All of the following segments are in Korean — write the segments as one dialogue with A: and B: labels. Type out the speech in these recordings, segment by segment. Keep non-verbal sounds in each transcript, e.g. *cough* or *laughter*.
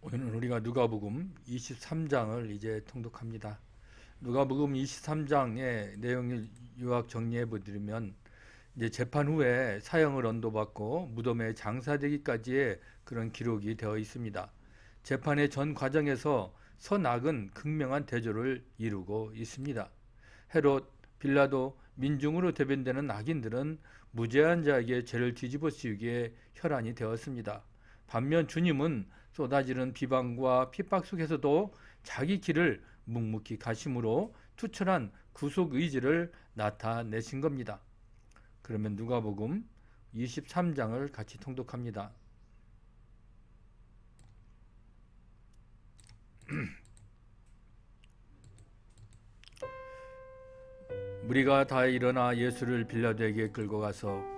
A: 오늘은 우리가 누가복음 23장을 이제 통독합니다. 누가복음 23장의 내용을 요약 정리해 보드리면 이제 재판 후에 사형을 언도받고 무덤에 장사되기까지의 그런 기록이 되어 있습니다. 재판의 전 과정에서 선악은 극명한 대조를 이루고 있습니다. 헤롯, 빌라도, 민중으로 대변되는 악인들은 무죄한 자에게 죄를 뒤집어 씌우기에 혈안이 되었습니다. 반면 주님은 쏟아지는 비방과 핍박 속에서도 자기 길을 묵묵히 가심으로 투철한 구속 의지를 나타내신 겁니다. 그러면 누가복음 23장을 같이 통독합니다. *clears throat* 무리가 다 일어나 예수를 빌라도에게 끌고 가서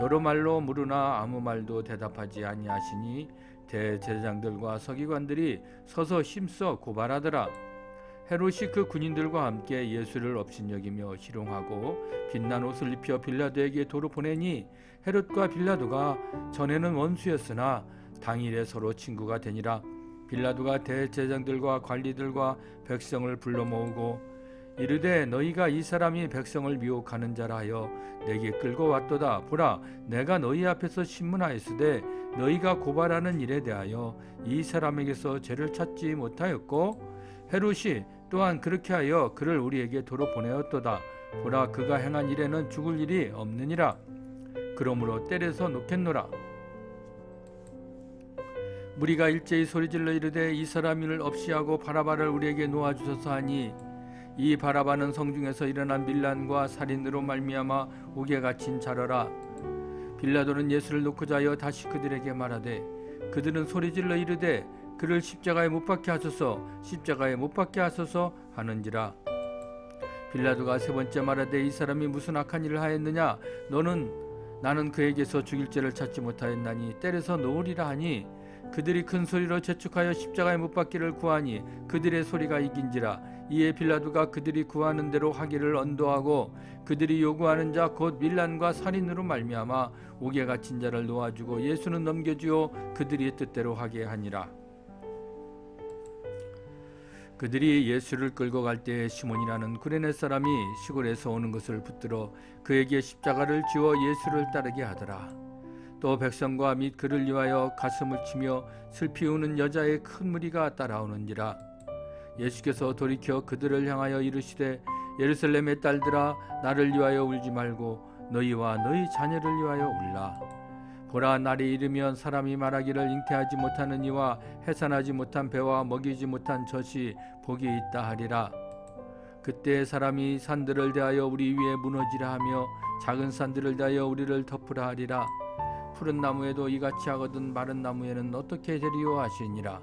A: 여러 말로 물으나 아무 말도 대답하지 아니하시니 대제사장들과 서기관들이 서서 힘써 고발하더라. 헤롯이 그 군인들과 함께 예수를 업신여기며 희롱하고 빛난 옷을 입혀 빌라도에게 도로 보내니 헤롯과 빌라도가 전에는 원수였으나 당일에 서로 친구가 되니라. 빌라도가 대제사장들과 관리들과 백성을 불러 모으고 이르되 너희가 이 사람이 백성을 미혹하는 자라 하여 내게 끌고 왔도다. 보라 내가 너희 앞에서 신문하였으되 너희가 고발하는 일에 대하여 이 사람에게서 죄를 찾지 못하였고 헤롯이 또한 그렇게 하여 그를 우리에게 도로 보내었도다. 보라 그가 행한 일에는 죽을 일이 없느니라. 그러므로 때려서 놓겠노라. 무리가 일제히 소리질러 이르되 이 사람을 없이 하고 바라바를 우리에게 놓아 주소서 하니 이 바라바는 성중에서 일어난 밀란과 살인으로 말미암아 옥에 갇힌 자러라. 빌라도는 예수를 놓고자 하여 다시 그들에게 말하되 그들은 소리질러 이르되 그를 십자가에 못 박게 하소서 십자가에 못 박게 하소서 하는지라. 빌라도가 세 번째 말하되 이 사람이 무슨 악한 일을 하였느냐? 너는 나는 그에게서 죽일 죄를 찾지 못하였나니 때려서 놓으리라 하니 그들이 큰 소리로 재촉하여 십자가에 못 박기를 구하니 그들의 소리가 이긴지라 이에 빌라도가 그들이 구하는 대로 하기를 언도하고 그들이 요구하는 자 곧 밀란과 살인으로 말미암아 옥에 갇힌 자를 놓아주고 예수는 넘겨주어 그들이 뜻대로 하게 하니라 그들이 예수를 끌고 갈때 시몬이라는 구레네 사람이 시골에서 오는 것을 붙들어 그에게 십자가를 지워 예수를 따르게 하더라. 또 백성과 및 그를 위하여 가슴을 치며 슬피 우는 여자의 큰 무리가 따라오는지라 예수께서 돌이켜 그들을 향하여 이르시되 예루살렘의 딸들아 나를 위하여 울지 말고 너희와 너희 자녀를 위하여 울라. 보라 날이 이르면 사람이 말하기를 잉태하지 못하는 이와 해산하지 못한 배와 먹이지 못한 젖이 복이 있다 하리라. 그때 사람이 산들을 대하여 우리 위에 무너지라 하며 작은 산들을 대하여 우리를 덮으라 하리라. 푸른 나무에도 이같이 하거든 마른 나무에는 어떻게 되리요 하시니라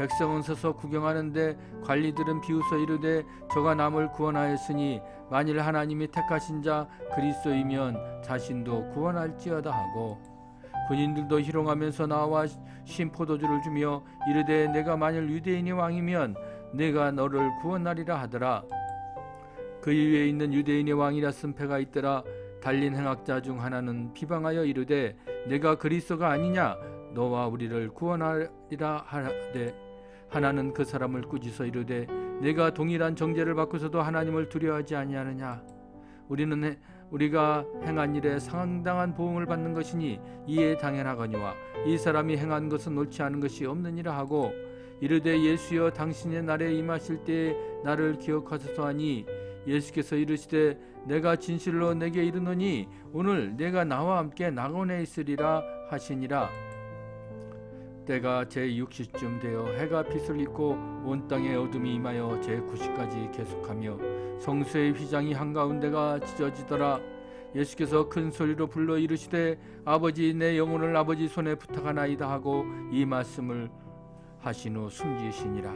A: 백성은 서서 구경하는데 관리들은 비웃어 이르되 저가 남을 구원하였으니 만일 하나님이 택하신 자 그리스도이면 자신도 구원할지어다 하고 군인들도 희롱하면서 나와 신 포도주를 주며 이르되 내가 만일 유대인이 왕이면 내가 너를 구원하리라 하더라. 그 위에 있는 유대인의 왕이라 쓴 패가 있더라. 달린 행악자 중 하나는 비방하여 이르되 내가 그리스도가 아니냐? 너와 우리를 구원하리라 하되 하나는 그 사람을 꾸짖어 이르되 내가 동일한 정죄를 받고서도 하나님을 두려워하지 아니하느냐? 우리는 해- 우리가 행한 일에 상당한 보응을 받는 것이니 이에 당연하거니와 이 사람이 행한 것은 옳지 않은 것이 없느니라 하고 이르되 예수여 당신의 날에 임하실 때에 나를 기억하소서 하니 예수께서 이르시되 내가 진실로 내게 이르노니 오늘 내가 나와 함께 낙원에 있으리라 하시니라 때가 제 60쯤 되어 해가 빛을 입고 온 땅에 어둠이 임하여 제 90까지 계속하며 성수의 휘장이 한가운데가 찢어지더라. 예수께서 큰 소리로 불러 이르시되 아버지 내 영혼을 아버지 손에 부탁하나이다 하고 이 말씀을 하신 후 숨지시니라.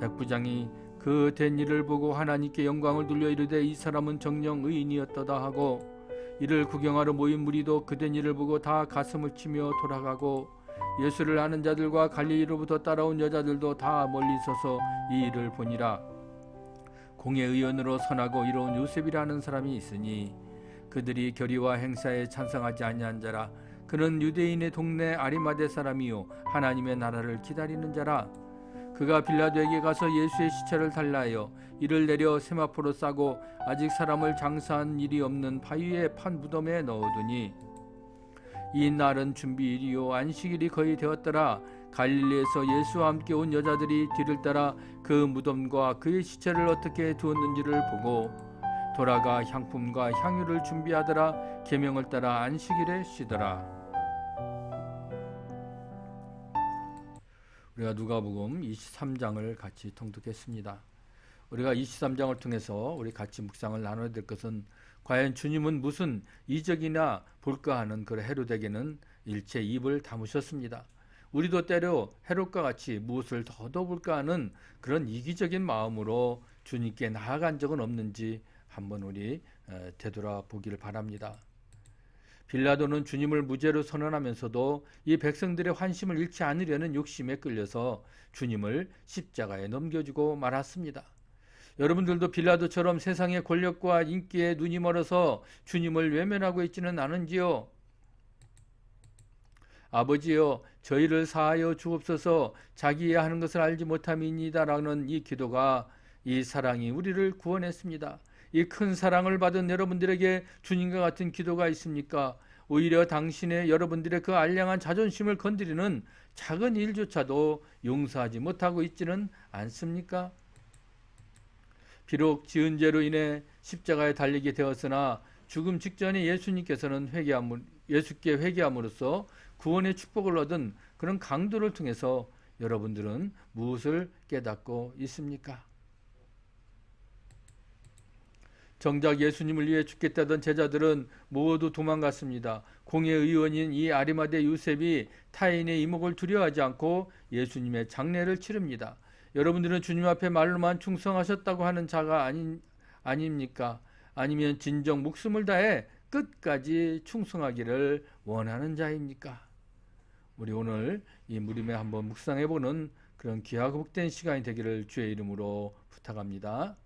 A: 백부장이 그 된 일을 보고 하나님께 영광을 돌려 이르되 이 사람은 정령 의인이었도다 하고 이를 구경하러 모인 무리도 그 된 일을 보고 다 가슴을 치며 돌아가고 예수를 아는 자들과 갈릴리로부터 따라온 여자들도 다 멀리 서서 이 일을 보니라. 공회 의원으로 선하고 이로운 요셉이라는 사람이 있으니 그들이 결의와 행사에 찬성하지 아니한 자라. 그는 유대인의 동네 아리마대 사람이요 하나님의 나라를 기다리는 자라. 그가 빌라도에게 가서 예수의 시체를 달라하여 이를 내려 세마포로 싸고 아직 사람을 장사한 일이 없는 바위에 판 무덤에 넣어두니 이 날은 준비일이요. 안식일이 거의 되었더라. 갈릴리에서 예수와 함께 온 여자들이 뒤를 따라 그 무덤과 그의 시체를 어떻게 두었는지를 보고 돌아가 향품과 향유를 준비하더라. 계명을 따라 안식일에 쉬더라. 우리가 누가복음 23장을 같이 통독했습니다. 우리가 23장을 통해서 우리 같이 묵상을 나눠야 될 것은 과연 주님은 무슨 이적이나 볼까 하는 그 헤롯에게는 일체 입을 다무셨습니다. 우리도 때로 헤롯과 같이 무엇을 더더 볼까 하는 그런 이기적인 마음으로 주님께 나아간 적은 없는지 한번 우리 에, 되돌아보기를 바랍니다. 빌라도는 주님을 무죄로 선언하면서도 이 백성들의 환심을 잃지 않으려는 욕심에 끌려서 주님을 십자가에 넘겨주고 말았습니다. 여러분들도 빌라도처럼 세상의 권력과 인기에 눈이 멀어서 주님을 외면하고 있지는 않은지요? 아버지여 저희를 사하여 주옵소서 자기의 하는 것을 알지 못함이니다라는 이 기도가 이 사랑이 우리를 구원했습니다. 이 큰 사랑을 받은 여러분들에게 주님과 같은 기도가 있습니까? 오히려 당신의 여러분들의 그 알량한 자존심을 건드리는 작은 일조차도 용서하지 못하고 있지는 않습니까? 비록 지은 죄로 인해 십자가에 달리게 되었으나 죽음 직전에 예수님께서는 회개함 예수께 회개함으로써 구원의 축복을 얻은 그런 강도를 통해서 여러분들은 무엇을 깨닫고 있습니까? 정작 예수님을 위해 죽겠다던 제자들은 모두 도망갔습니다. 공의 의원인 이 아리마대 요셉이 타인의 이목을 두려워하지 않고 예수님의 장례를 치릅니다. 여러분들은 주님 앞에 말로만 충성하셨다고 하는 자가 아닌 아닙니까? 아니면 진정 목숨을 다해 끝까지 충성하기를 원하는 자입니까? 우리 오늘 이 무림에 한번 묵상해 보는 그런 귀하고 복된 시간이 되기를 주의 이름으로 부탁합니다.